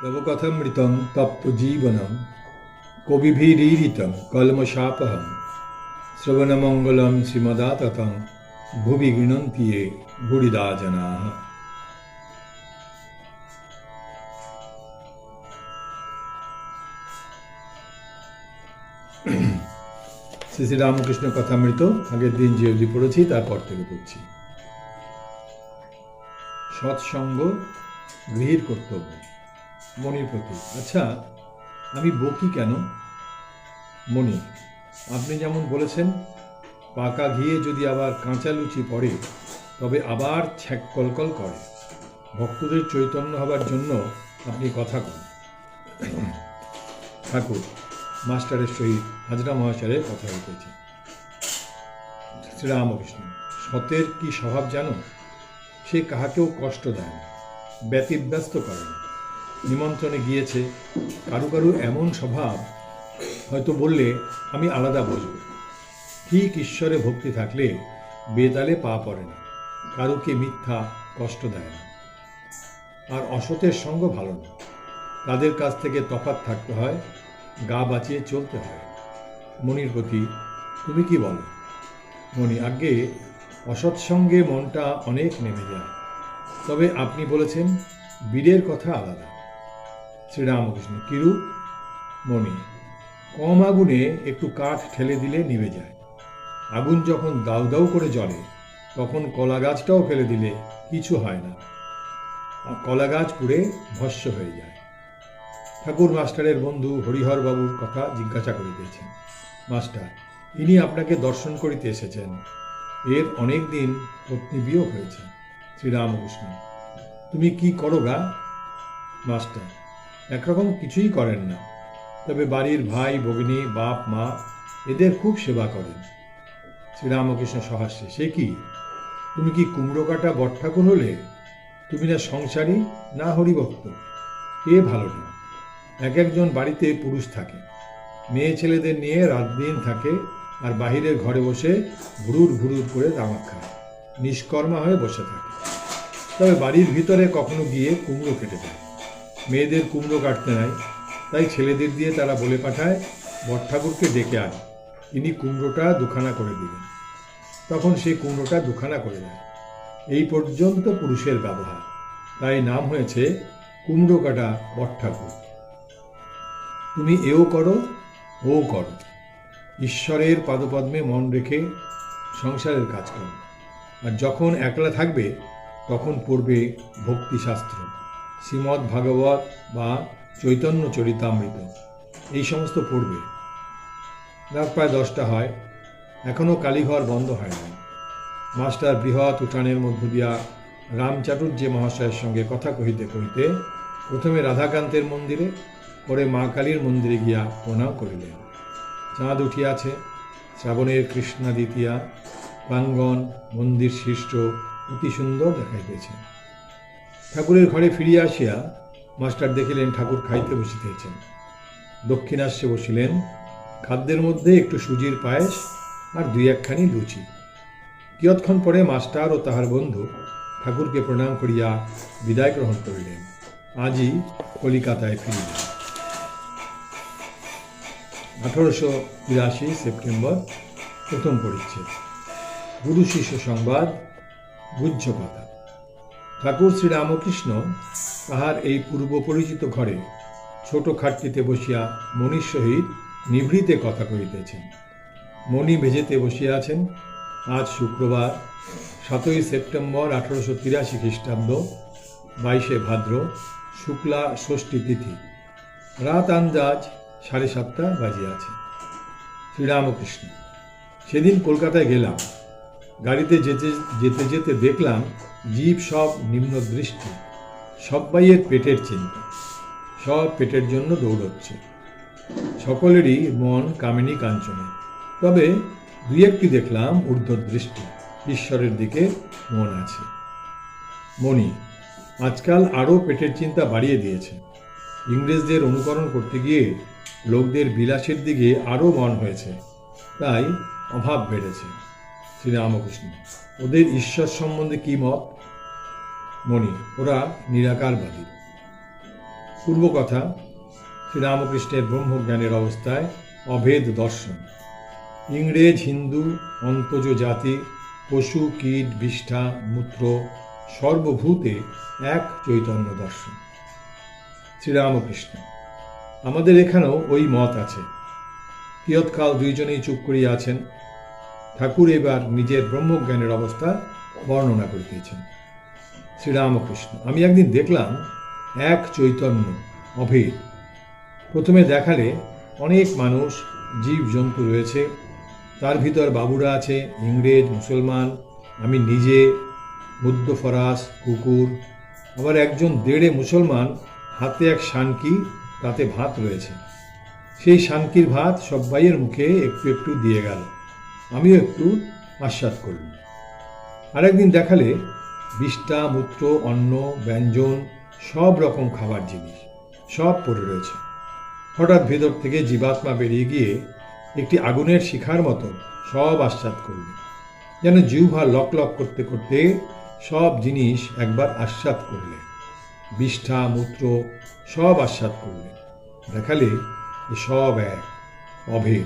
तव कथमृतं तप्तजीवनं कविभिरीरितं कल्मषापहं श्रवणमङ्गलं श्रीमदाततं भुवि गृह्णन्ति ये भूरिदा जनाः শ্রী শ্রী রামকৃষ্ণ কথামৃত আগের দিন যে অবধি পড়েছি তারপর থেকে পড়ছি সৎসঙ্গ গৃহীর কর্তব্য মনির প্রতি। আচ্ছা আমি বকি কেন? মণি আপনি যেমন বলেছেন, পাকা ঘিয়ে যদি আবার কাঁচা লুচি পড়ে, তবে আবার ছ্যাক কলকল করে। ভক্তদের চৈতন্য হবার জন্য আপনি কথা কন। ঠাকুর, মাস্টারের সহিত হাজরা মহাশয়ের কথা হইতেছে শ্রীরামকৃষ্ণ, সতের কি স্বভাব জানো? সে কাহাকেও কষ্ট দেয় না, ব্যতিব্যস্ত করে না। নিমন্ত্রণে গিয়েছে, কারু কারু এমন স্বভাব হয়তো বললে আমি আলাদা বসব। ঠিক ঈশ্বরে ভক্তি থাকলে বেতালে পা পড়ে না, কারুকে মিথ্যা কষ্ট দেয় না। আর অসতের সঙ্গ ভালো না, তাদের কাছ থেকে তফাৎ থাকতে হয়, গা বাঁচিয়ে চলতে হয়। মনির প্রতি, তুমি কি বলো? মণি আগে অসৎসঙ্গে মনটা অনেক নেমে যায়। তবে আপনি বলেছেন, বীরের কথা আলাদা। শ্রীরামকৃষ্ণ কিরূপ মণি কম আগুনে একটু কাঠ ঠেলে দিলে নিভে যায়। আগুন যখন দাউ দাউ করে জ্বলে, তখন কলা গাছটাও ফেলে দিলে কিছু হয় না। আর কলা গাছ পুড়ে ভস্য হয়ে যায়। ঠাকুর মাস্টারের বন্ধু হরিহর বাবুর কথা জিজ্ঞাসা করিতেছেন। মাস্টার, ইনি আপনাকে দর্শন করিতে এসেছেন। এর অনেক দিন পত্নী বিয়োগ হয়েছে। শ্রীরামকৃষ্ণ, তুমি কি করো গা? মাস্টার একরকম কিছুই করেন না। তবে বাড়ির ভাই, ভগিনী, বাপ, মা এদের খুব সেবা করেন। শ্রীরামকৃষ্ণ সহাস্যে, সে কি? তুমি কি কুমড়ো কাটা বটঠাকুর হলে? তুমি না সংসারী, না হরিভক্ত? এ ভালো না এক একজন বাড়িতে পুরুষ থাকে। মেয়ে ছেলেদের নিয়ে রাত দিন থাকে আর বাহিরের ঘরে বসে ভুরুর ভুরুর করে তামাক খায়। নিষ্কর্মা হয়ে বসে থাকে। তবে বাড়ির ভিতরে কখনো গিয়ে কুমড়ো কেটে দেয়। মেয়েদের কুমড়ো কাটতে নাই। তাই ছেলেদের দিয়ে তারা বলে পাঠায় বটঠাকুরকে ডেকে আন। তিনি কুমড়োটা দুখানা করে দিলেন। তখন সেই কুমড়োটা দুখানা করে দেয় এই পর্যন্ত পুরুষের ব্যবহার। তাই নাম হয়েছে কুমড়ো কাটা বটঠাকুর তুমি এও করো, ও করো। ঈশ্বরের পাদপদ্মে মন রেখে সংসারের কাজ করো। আর যখন একলা থাকবে, তখন পড়বে ভক্তিশাস্ত্র। শ্রীমদ্ ভাগবত বা চৈতন্য চরিতামৃত এই সমস্ত পড়বে। রাত প্রায় দশটা হয়। এখনও কালীঘর বন্ধ হয় না মাস্টার বৃহৎ উঠানের মধ্য দিয়া রামচাটুর্যে মহাশয়ের সঙ্গে কথা কহিতে কহিতে প্রথমে রাধাকান্তের মন্দিরে, পরে মা কালীর মন্দিরে গিয়া প্রণাম করিলেন। চাঁদ উঠিয়াছে, শ্রাবণের কৃষ্ণা দ্বিতীয়া, প্রাঙ্গণ মন্দির সৃষ্ট অতি সুন্দর দেখাইতেছে। ঠাকুরের ঘরে ফিরিয়া আসিয়া মাস্টার দেখিলেন ঠাকুর খাইতে বসিতেছেন। দক্ষিণাস্যে বসিলেন। খাদ্যের মধ্যে একটু সুজির পায়েস আর দুই একখানি লুচি। কিয়ৎক্ষণ পরে মাস্টার ও তাহার বন্ধু ঠাকুরকে প্রণাম করিয়া বিদায় গ্রহণ করিলেন। আজই কলিকাতায় ফিরিলেন। আঠারোশো বিরাশি সেপ্টেম্বর প্রথম পরিচ্ছেদ। গুরু শিষ্য সংবাদ গুজ্জ কথা। ঠাকুর শ্রীরামকৃষ্ণ তাহার এই পূর্ব পরিচিত ঘরে ছোট খাটটিতে বসিয়া মণির সহিত নিভৃতে কথা কহিতেছেন। মণি মেঝেতে বসিয়া আছেন। আজ শুক্রবার, সাতই সেপ্টেম্বর আঠারোশো তিরাশি খ্রিস্টাব্দ, বাইশে ভাদ্র, শুক্লা ষষ্ঠী তিথি। রাত আন্দাজ সাড়ে সাতটা বাজিয়াছে। শ্রীরামকৃষ্ণ, সেদিন কলকাতায় গেলাম। গাড়িতে যেতে যেতে যেতে দেখলাম, জীব সব নিম্ন দৃষ্টি সব্বাইয়ের পেটের চিন্তা সব পেটের জন্য দৌড়চ্ছে। সকলেরই মন কামিনী কাঞ্চনে। তবে দুই একটি দেখলাম ঊর্ধ্বদৃষ্টি, ঈশ্বরের দিকে মন আছে। মণি, আজকাল আরও পেটের চিন্তা বাড়িয়ে দিয়েছে। ইংরেজদের অনুকরণ করতে গিয়ে লোকদের বিলাসের দিকে আরও মন হয়েছে, তাই অভাব বেড়েছে। শ্রীরামকৃষ্ণ ওদের ঈশ্বর সম্বন্ধে কি মত? মণি, ওরা নিরাকারবাদী। পূর্বকথা শ্রীরামকৃষ্ণের ব্রহ্মজ্ঞানের অবস্থায় অভেদ দর্শন। ইংরেজ, হিন্দু, অন্তজ জাতি, পশু, কীট, বিষ্ঠা, মূত্র, সর্বভূতে এক চৈতন্য দর্শন। শ্রীরামকৃষ্ণ, আমাদের এখানেও ওই মত আছে। কিয়ৎকাল দুইজনেই চুপ করিয়া আছেন। ঠাকুর এবার নিজের ব্রহ্মজ্ঞানের অবস্থা বর্ণনা করিতেছেন শ্রীরামকৃষ্ণ, আমি একদিন দেখলাম এক চৈতন্য অভেদ। প্রথমে দেখালে অনেক মানুষ জীব জন্তু রয়েছে, তার ভিতর বাবুরা আছে, ইংরেজ, মুসলমান, আমি নিজে বুদ্ধ ফরাস, কুকুর, আবার একজন দেড়ে মুসলমান, হাতে এক শানকি, তাতে ভাত রয়েছে। সেই শানকির ভাত সব্বাইয়ের মুখে একটু একটু দিয়ে গেল। আমিও একটু আস্বাদ করলাম। আরেকদিন দেখালে বিষ্ঠা, মূত্র, অন্ন, ব্যঞ্জন, সব রকম খাবার জিনিস, সব পড়ে রয়েছে। হঠাৎ ভেতর থেকে জীবাত্মা বেরিয়ে গিয়ে একটি আগুনের শিখার মতো সব আশ্বাদ করল যেন জিহ্বা লক লক করতে করতে সব জিনিস একবার আস্বাদ করলে, বিষ্ঠা, মূত্র সব আস্বাদ করলে। দেখালে সব এক, অভেদ।